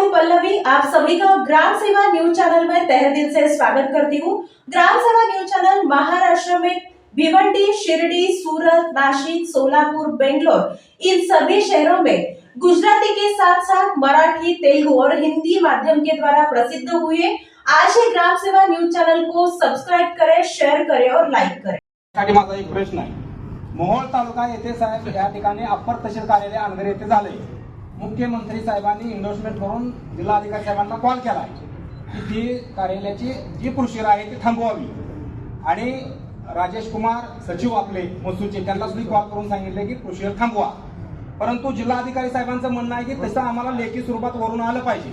हूँ पल्लवी। आप सभी का ग्राम सेवा न्यूज चैनल में तहे दिल से स्वागत करती हूँ। ग्राम सेवा न्यूज चैनल महाराष्ट्र में भिवंडी शिरडी सूरत नासिक सोलापुर बेंगलोर इन सभी शहरों में गुजराती के साथ साथ मराठी तेलुगु और हिंदी माध्यम के द्वारा प्रसिद्ध हुए आज ही ग्राम सेवा न्यूज चैनल को सब्सक्राइब करें शेयर करें और लाइक करें। माझा एक प्रश्न आहे. मोहोळ तालुका येथे साहेब या ठिकाणी अप्पर तहसील कार्यालय अनगर येथे झाले मुख्यमंत्री साहेबांनी इन्व्हेस्टमेंट करून जिल्हाधिकारी साहेबांना कॉल केला की ती कार्यालयाची जी प्रोसिजर आहे ती थांबवावी. आणि राजेश कुमार सचिव आपले मसूचे त्यांना सुद्धा कॉल करून सांगितले की प्रोसिजर थांबवा. परंतु जिल्हाधिकारी साहेबांचं म्हणणं आहे की तसं आम्हाला लेखी स्वरूपात वरून आलं पाहिजे.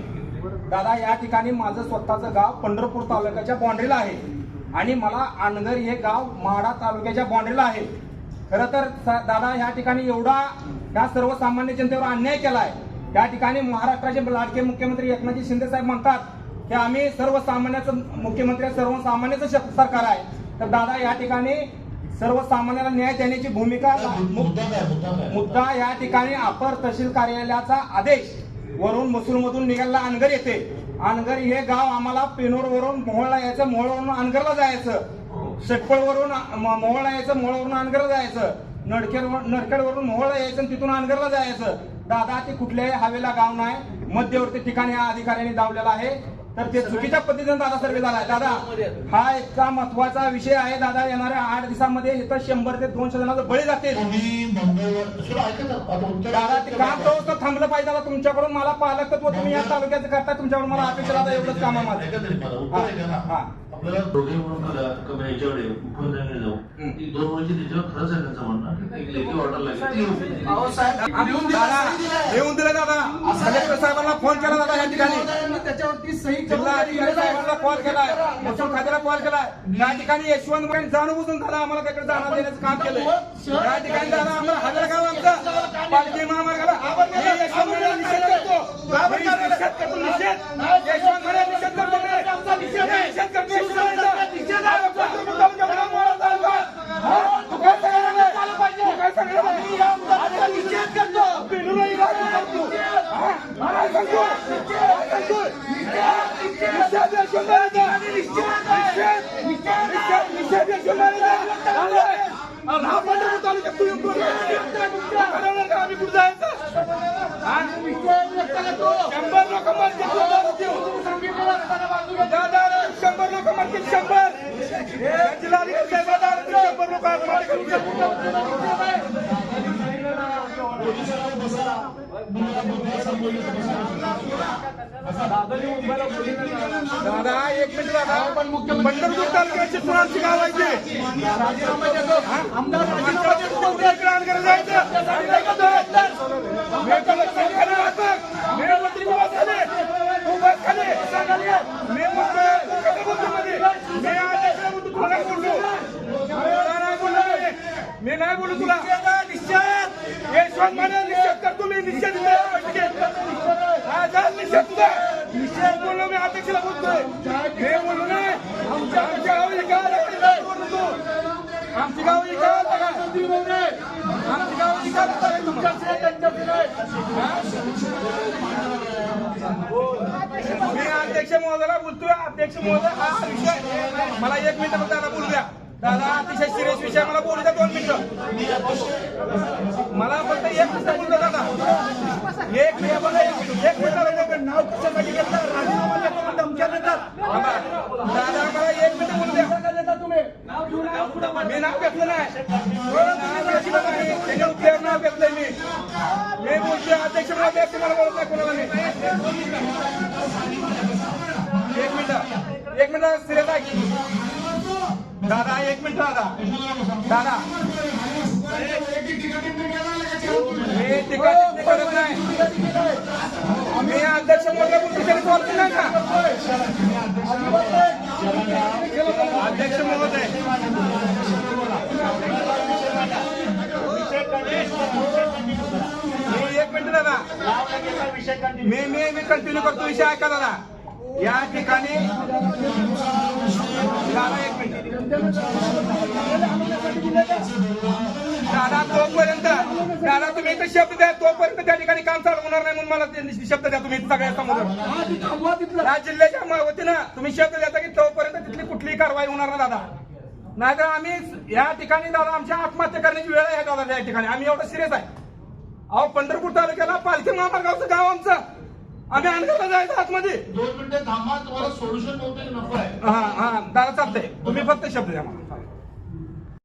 दादा या ठिकाणी माझं स्वतःचं गाव पंढरपूर तालुक्याच्या बाँड्रीला आहे. आणि मला आनगर हे गाव माडा तालुक्याच्या बाँड्रीला आहे. खरं तर दादा या ठिकाणी एवढा या सर्वसामान्य जनतेवर अन्याय केलाय? या ठिकाणी महाराष्ट्राचे लाडके मुख्यमंत्री एकनाथजी शिंदे साहेब म्हणतात की आम्ही सर्वसामान्याचं मुख्यमंत्री सर्वसामान्याचं सरकार आहे. तर दादा या ठिकाणी सर्वसामान्याला न्याय देण्याची भूमिका मुद्दा या ठिकाणी अपर तहसील कार्यालयाचा आदेश वरून मसूर मधून निघायला अनगर येते अनगर हे गाव आम्हाला पेनोर वरून मोहोळला यायचं मोहोळवरून अनगरला जायचं. शेटपळ वरून मोहोळला यायचं मोहोळवरून अनगरला जायचं. नडखेड नडखेडवरून मोहळा यायचं आणि तिथून अनगरला जायचं. दादा ते कुठल्याही हवेला गाव नाही. मध्यवर्ती ठिकाणी या अधिकाऱ्यांनी दावलेला आहे. तर ते चुकीच्या पद्धतीने दादा सर्वे झालाय. दादा हा इतका महत्त्वाचा विषय आहे दादा येणाऱ्या आठ दिवसामध्ये इथं शंभर ते दोनशे जणांचं बळी जातील. दादा ते काम तो थांबलं पाहिजे दादा तुमच्याकडून मला पालकत्व तुम्ही या तालुक्याचं करता तुमच्याकडून मला अपेक्षा दादा एवढंच काम आहे. हा. आपल्याला दोघे म्हणून करा कमी याच्याकडे मुख्यमंत्र्यांकडे जाऊ. हम्म. ती दोन वर्षी त्याच्यावर खरंच आहे त्यांचं म्हणणं. ऑर्डर लागेल. येऊन दिलं दादा कलेक्टर साहेबांना फोन केला दादा या ठिकाणी. त्याच्यावरती सही जिल्हा अधिकारी साहेबांना कॉल केलाय. महसूल खात्याला कॉल केलाय. या ठिकाणी यशवंत जाणून बुजून दादा आम्हाला त्याकडे जाणं देण्याचं काम केलंय. या ठिकाणी दादा आम्हाला हजर गाव आमचं पालखी महामार्गाला मी यशवंत मुळे निषेध करतो मी निषेध करतो निषेध यशवंत मुळे निषेध करतो मी. हे निषेध करतो निषेध आहे. तालुक्यामध्ये मोळा तालुका. हा? तू काय सांगायला लागलाय? तू काय सांगायला लागलाय? निषेध करतो पेनुराई लागू करतो हा? काय सांगतो? काय सांगतो? निषेध यशवंत मुळेचा. निषेध निषेध निषेध यशवंत मुळेचा. चाललंय. आणि हा पंढरपूर तालुक्यात तू येऊन बोलतोय. ठरवलं का आम्ही कुठं जायचं हा? शंभर लोक मरतील दादा शंभर लोक मरतील शंभर जिल्हाधिकारी साहेब शंभर लोक आत्महत्या करून दादा एक मिनिट दादा पण पंढरपूर तालुक्याची गाव आहे ते. मी मुख्य- मी नाही बोलू तुला. निश्चित निषेध माने निश्चित करतो मी निश्चित निश्चित हा बोललो मी अध्यक्षला बोलतोय. मी बोललो नाही आमच्या आमच्या गावी गाव लागते बोललो आमची गाव ही गाव लागा आमची गाव ही तुमच्या मी अध्यक्ष महोदयाला बोलतोय अध्यक्ष महोदय हा विषय मला एक मिनिट फक्त दादा बोलू द्या सिरियस विषय मला बोलू द्या दोन मिनिटं. मला फक्त एक मिनिट द्या दादा. एक मिनिट बोला एक मिनिट. नाव कशासाठी घेतलं? राजीनामा देतो धमक्या देतात. दादा मला एक मिनिट बोलू द्या. तुम्ही. मी नाव घेतलं नाही. नाही त्याच्या उत्तर नाव घेतलंय मी. मी बोलतोय अध्यक्ष मला अध्यक्ष मला बोलत नाही कोणाला मी एक मिनिट एक मिनिट सिरियस आहे दादा एक मिनिट दादा. दादा. मी टीका करत नाही. मी अध्यक्ष महोदय बोलतो तरी बोलतो नाही का? अध्यक्ष महोदय मी एक मिनिट दादा. मी मी मी कंटिन्यू करतो. विषय ऐका दादा. या ठिकाणी दादा तोपर्यंत दादा तुम्ही इथे शब्द द्या. तोपर्यंत त्या ठिकाणी काम चालू होणार नाही म्हणून मला शब्द द्या तुम्ही सगळ्या समोर. या जिल्ह्याच्या वतीनं तुम्ही शब्द देता की तोपर्यंत तिथली कुठलीही कारवाई होणार नाही दादा. नाहीतर आम्ही या ठिकाणी दादा आमच्या आत्महत्या करण्याची वेळ आहे दादा या ठिकाणी. आम्ही एवढं सिरियस आहे. अहो पंढरपूर तालुक्याला पालखी महामार्गावचं गाव आमचं. आम्ही अनगरला जायचं आतमध्ये? दोन मिनिटं थांबा तुम्हाला सोल्युशन नव्हतं नको आहे? हा हा दादा चालतंय. तुम्ही फक्त शब्द द्या मला.